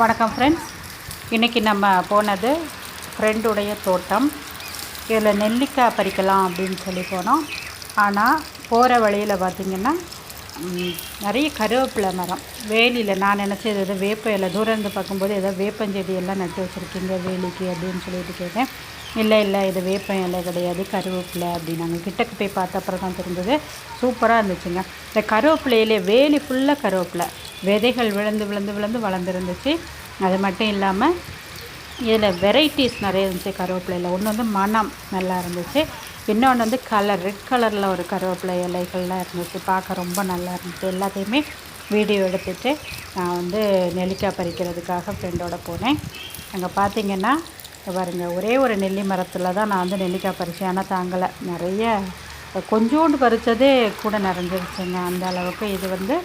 வணக்கம் ஃப்ரெண்ட்ஸ் இன்றைக்கி நம்ம போனது ஃப்ரெண்டுடைய தோட்டம். இதில் நெல்லிக்காய் பறிக்கலாம் அப்படின்னு சொல்லி போனோம். ஆனால் போகிற வழியில் பார்த்திங்கன்னா நிறைய கருவேப்பிலை மரம். வேலியில் நான் நினச்சது எதோ வேப்ப இலை. தூரம் இருந்து பார்க்கும்போது ஏதோ வேப்பஞ்செடி எல்லாம் நட்டு வச்சுருக்கீங்க வேலிக்கு அப்படின்னு சொல்லிட்டு கேட்டேன். இல்லை இல்லை இது வேப்பம் இலை கிடையாது கருவேப்பிலை அப்படின்னாங்க. கிட்டக்கு போய் பார்த்த அப்புறம் தான் தெரிஞ்சது. சூப்பராக இருந்துச்சுங்க. இந்த கருவேப்பிலையிலே வேலி ஃபுல்லாக கருவேப்பிலை. விதைகள் விழுந்து விழுந்து விழுந்து வளர்ந்துருந்துச்சு. அது மட்டும் இல்லாமல் இதில் வெரைட்டிஸ் நிறைய இருந்துச்சு கருவேப்பிலையில் ஒன்று வந்து மணம் நல்லா இருந்துச்சு. இன்னொன்று வந்து கலர் ரெட் கலரில் ஒரு கருவேப்பிலை இலைகள்லாம் இருந்துச்சு. பார்க்க ரொம்ப நல்லா இருந்துச்சு. எல்லாத்தையுமே வீடியோ எடுத்துகிட்டு நான் வந்து நெல்லிக்காய் பறிக்கிறதுக்காக ஃப்ரெண்டோட போனேன். அங்கே பார்த்தீங்கன்னா இங்க பாருங்க ஒரே ஒரு நெல்லி மரத்தில் தான் நான் வந்து நெல்லிக்காய் பறித்தேன் ஆனால் தாங்கலை. நிறைய கொஞ்சோண்டு பறித்ததே கூட நிறைஞ்சிருச்சுங்க. அந்த அளவுக்கு இது வந்து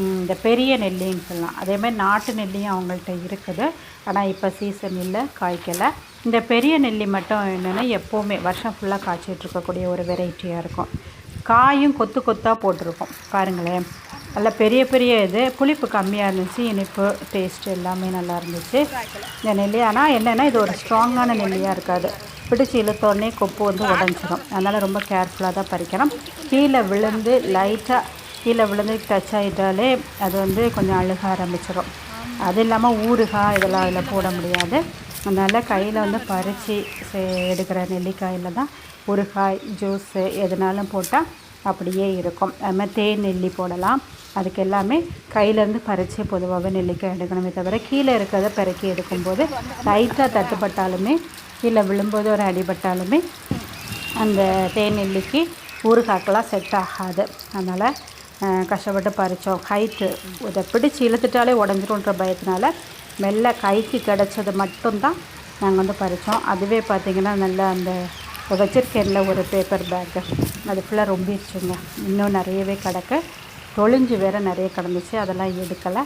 இந்த பெரிய நெல்லின்னு சொல்லலாம். அதேமாதிரி நாட்டு நெல்லியும் அவங்கள்ட்ட இருக்குது. ஆனால் இப்போ சீசன் இல்லை காய்க்கலை. இந்த பெரிய நெல்லி மட்டும் என்னென்னா எப்போவுமே வருஷம் ஃபுல்லாக காய்ச்சிட்டு இருக்கக்கூடிய ஒரு வெரைட்டியாக இருக்கும். காயும் கொத்து கொத்தாக போட்டிருக்கும். பாருங்களேன். நல்ல பெரிய பெரிய இது. புளிப்பு கம்மியாக இருந்துச்சு. இனிப்பு டேஸ்ட் எல்லாமே நல்லா இருந்துச்சு. இந்த நெல்லி ஆனால் என்னென்னா இது ஒரு ஸ்ட்ராங்கான நெல்லியாக இருக்காது. பிடிச்சி இழுத்தோடனே கொப்பு வந்து உடஞ்சிடும் அதனால் ரொம்ப கேர்ஃபுல்லாக தான் பறிக்கணும். கீழே விழுந்து லைட்டாக கீழே விழுந்து டச் ஆகிட்டாலே அது வந்து கொஞ்சம் அழுக ஆரம்பிச்சிடும் அது இல்லாமல் ஊறுகாய் இதெல்லாம் அதில் போட முடியாது. அதனால் கையில் வந்து பறித்து எடுக்கிற நெல்லிக்காயில் தான் ஊறுகாய் ஜூஸு எதுனாலும் போட்டால் அப்படியே இருக்கும். அது மாதிரி தேன் நெல்லி போடலாம். அதுக்கு எல்லாமே கையிலேருந்து பறித்து பொதுவாகவே நெல்லிக்காய் எடுக்கணுமே தவிர கீழே இருக்கிறத பிறக்கி எடுக்கும்போது லைட்டாக தட்டுப்பட்டாலுமே கீழே விழும்போது ஒரு அடிபட்டாலுமே அந்த தேன் நெல்லிக்கு ஊறுகாக்கெல்லாம் செட் ஆகாது. அதனால் கஷ்டப்பட்டு பறித்தோம் ஹைட்டு இதை பிடிச்சி இழுத்துட்டாலே உடஞ்சிரும்ன்ற பயத்தினால மெல்ல கைக்கு கிடச்சது மட்டும்தான் நாங்கள் வந்து பறித்தோம் அதுவே பார்த்திங்கன்னா நல்லா அந்த வச்சுருக்கேன்ல ஒரு பேப்பர் பேக்கு அது ஃபுல்லாக ரொம்பிடுச்சுங்க இன்னும் நிறையவே கிடக்கு. தொழிஞ்சு வேற நிறைய கிடந்துச்சு. அதெல்லாம் எடுக்கலை.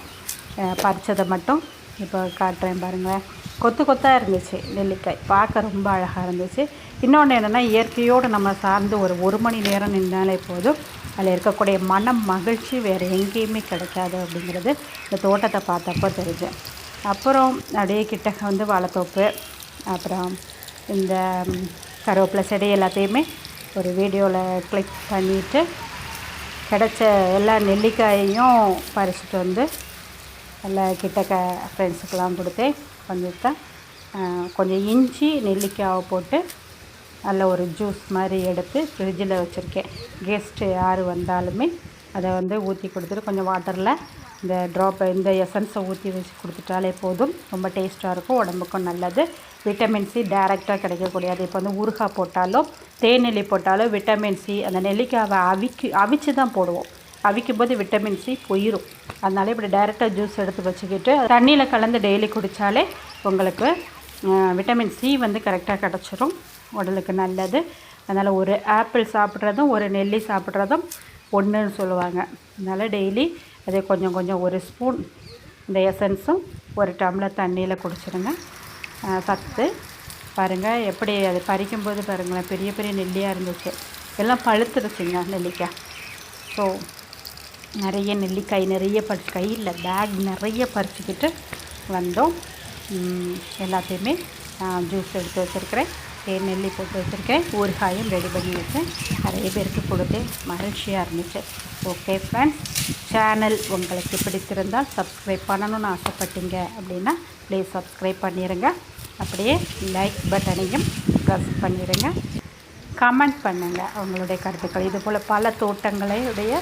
பறித்ததை மட்டும் இப்போ காட்டுறேன் பாருங்களேன். கொத்து கொத்தாக இருந்துச்சு நெல்லிக்காய். பார்க்க ரொம்ப அழகாக இருந்துச்சு. இன்னொன்று என்னென்னா இயற்கையோடு நம்ம சார்ந்து ஒரு ஒரு மணி நேரம் நின்றாலே போதும். அதில் இருக்கக்கூடிய மனம் மகிழ்ச்சி வேறு எங்கேயுமே கிடைக்காது அப்படிங்கிறது இந்த தோட்டத்தை பார்த்தப்போ தெரிஞ்சு அப்புறம் அப்படியே கிட்ட வந்து வாழைத்தோப்பு அப்புறம் இந்த கருவேப்பிலை செடி எல்லாத்தையுமே ஒரு வீடியோவில் கிளிக் பண்ணிவிட்டு கிடச்ச எல்லா நெல்லிக்காயையும் பறிச்சுட்டு வந்து எல்லா கிட்டக்க ஃப்ரெண்ட்ஸுக்கெல்லாம் கொடுத்தேன் கொஞ்சம் தான் கொஞ்சம் இஞ்சி நெல்லிக்காயை போட்டு நல்ல ஒரு ஜூஸ் மாதிரி எடுத்து ஃப்ரிட்ஜில் வச்சுருக்கேன். கெஸ்ட்டு யார் வந்தாலுமே அதை வந்து ஊற்றி கொடுத்துட்டு கொஞ்சம் வாட்டரில் இந்த ட்ராப்பை இந்த எசன்ஸை ஊற்றி வச்சு கொடுத்துட்டாலே போதும். ரொம்ப டேஸ்ட்டாக இருக்கும் உடம்புக்கும் நல்லது. விட்டமின் சி டேரெக்டாக கிடைக்கக்கூடியது. இப்போ வந்து ஊறுகாய் போட்டாலும் தேநெல்லி போட்டாலும் விட்டமின் சி அந்த நெல்லிக்காவை அவிக்கு அவிச்சு தான் போடுவோம். அவிக்கும் போது விட்டமின் சி போயிடும் அதனால இப்படி டைரெக்டாக ஜூஸ் எடுத்து வச்சுக்கிட்டு தண்ணியில் கலந்து டெய்லி குடித்தாலே உங்களுக்கு விட்டமின் சி வந்து கரெக்டாக கிடச்சிரும். உடலுக்கு நல்லது. அதனால் ஒரு ஆப்பிள் சாப்பிட்றதும் ஒரு நெல்லி சாப்பிட்றதும் ஒன்றுன்னு சொல்லுவாங்க. அதனால் டெய்லி அதே கொஞ்சம் கொஞ்சம் ஒரு ஸ்பூன் இந்த எசன்ஸும் ஒரு டம்ளர் தண்ணியில் குடிச்சிடுங்க. சத்து. பாருங்கள் எப்படி அது பறிக்கும்போது பாருங்களேன் பெரிய பெரிய நெல்லியாக இருந்துச்சு. எல்லாம் பழுத்துருச்சுங்க நெல்லிக்காய். ஸோ நிறைய நெல்லிக்காய் நிறைய பறிச்சு கையில் பேக் நிறைய பறிச்சுக்கிட்டு வந்தோம். எல்லாத்தையுமே ஜூஸ் எடுத்து வச்சுருக்கிறேன். நெல்லி போட்டு வச்சுருக்கேன். ஊறுகாயும் ரெடி பண்ணி வச்சேன் நிறைய பேருக்கு கொடுத்து மகிழ்ச்சியாக இருந்துச்சு. ஓகே ஃப்ரெண்ட்ஸ் சேனல் உங்களுக்கு பிடித்திருந்தால் சப்ஸ்கிரைப் பண்ணணும்னு ஆசைப்பட்டீங்க அப்படின்னா ப்ளீஸ் சப்ஸ்கிரைப் பண்ணிடுங்க அப்படியே லைக் பட்டனையும் ப்ரெஸ் பண்ணிடுங்க கமெண்ட் பண்ணுங்கள் அவங்களுடைய கருத்துக்கள். இது போல் பல தோட்டங்களுடைய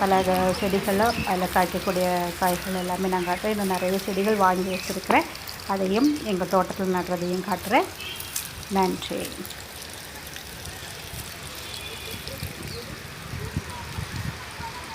பல செடிகளும் அதில் காய்க்கக்கூடிய காய்கள் எல்லாமே நான் காட்டுறேன் இன்னும் நிறைய செடிகள் வாங்கி வச்சுருக்கிறேன். அதையும் எங்கள் தோட்டத்தில் நடுறதையும் காட்டுறேன். நன்றி